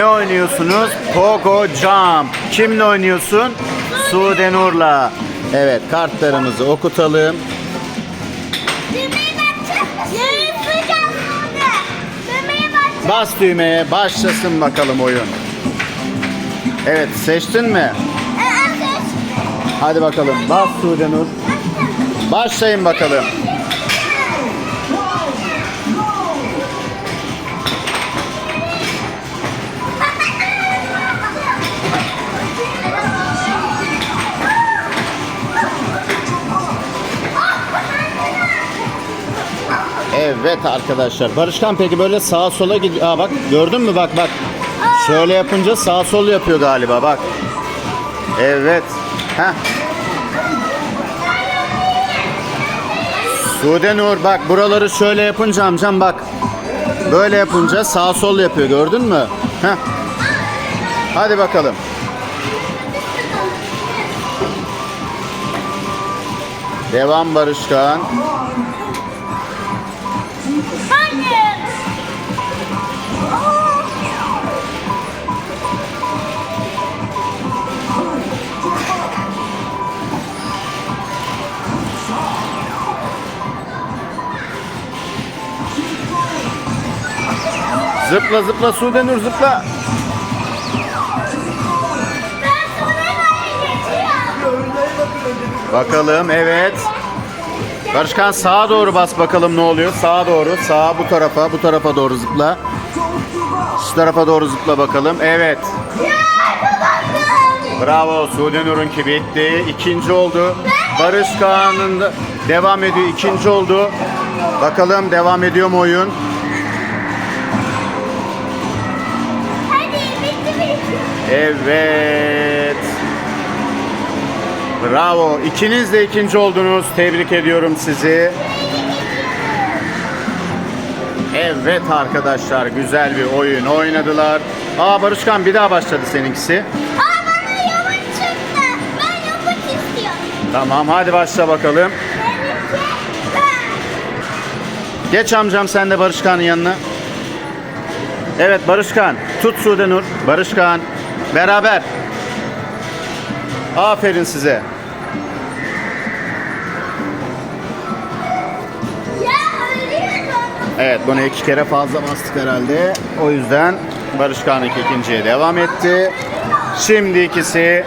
Ne oynuyorsunuz? Pogo Jump. Kimle oynuyorsun? Sude Nur'la. Evet kartlarımızı okutalım. Bas düğmeye başlasın bakalım oyun. Evet seçtin mi? Hadi bakalım bas Sude Nur. Başlayın bakalım. Evet arkadaşlar. Barışkan peki böyle sağa sola gidiyor. Aa bak gördün mü bak bak. Şöyle yapınca sağ sol yapıyor galiba bak. Evet. Heh. Sude Nur bak buraları şöyle yapınca amcam bak. Böyle yapınca sağ sol yapıyor gördün mü? Heh. Hadi bakalım. Devam Barışkan. Zıpla zıpla Sude Nur zıpla. Bakalım evet. Barışkan sağa doğru bas bakalım ne oluyor. Sağa doğru. Sağa bu tarafa. Bu tarafa doğru zıpla. Şu tarafa doğru zıpla bakalım. Evet. Bravo. Sude Nur'unki bitti. İkinci oldu. Barış Kaan'ın devam ediyor. İkinci oldu. Bakalım devam ediyor mu oyun? Evet. Bravo. İkiniz de ikinci oldunuz. Tebrik ediyorum sizi. Evet arkadaşlar güzel bir oyun oynadılar. Aa Barışkan bir daha başladı seninkisi. Aa bana yavaş çıktı. Ben yavaş istiyorum. Tamam hadi başla bakalım. Geç amcam sen de Barışkan'ın yanına. Evet Barışkan. Tut Sude Nur. Barışkan. Beraber. Aferin size. Evet bunu iki kere fazla bastık herhalde. O yüzden Barış Kanik ikinciye devam etti. Şimdi ikisi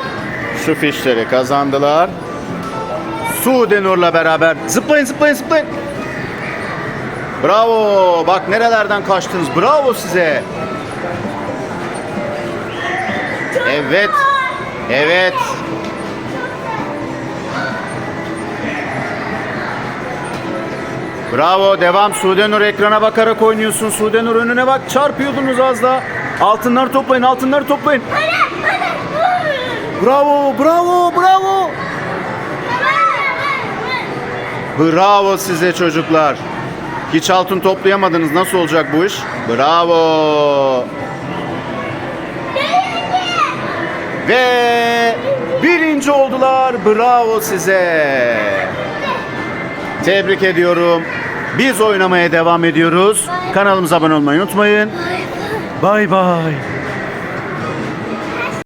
şu fişleri kazandılar. Sude Nur'la beraber zıplayın zıplayın zıplayın. Bravo. Bak nerelerden kaçtınız. Bravo size. Evet. Evet. Bravo devam. Sude Nur ekrana bakarak oynuyorsun. Sude Nur önüne bak çarpıyordunuz az daha altınları toplayın altınları toplayın. Bravo bravo bravo. Bravo size çocuklar. Hiç altın toplayamadınız. Nasıl olacak bu iş? Bravo Ve birinci oldular bravo size Tebrik ediyorum. Biz oynamaya devam ediyoruz. Kanalımıza abone olmayı unutmayın. Bay bay.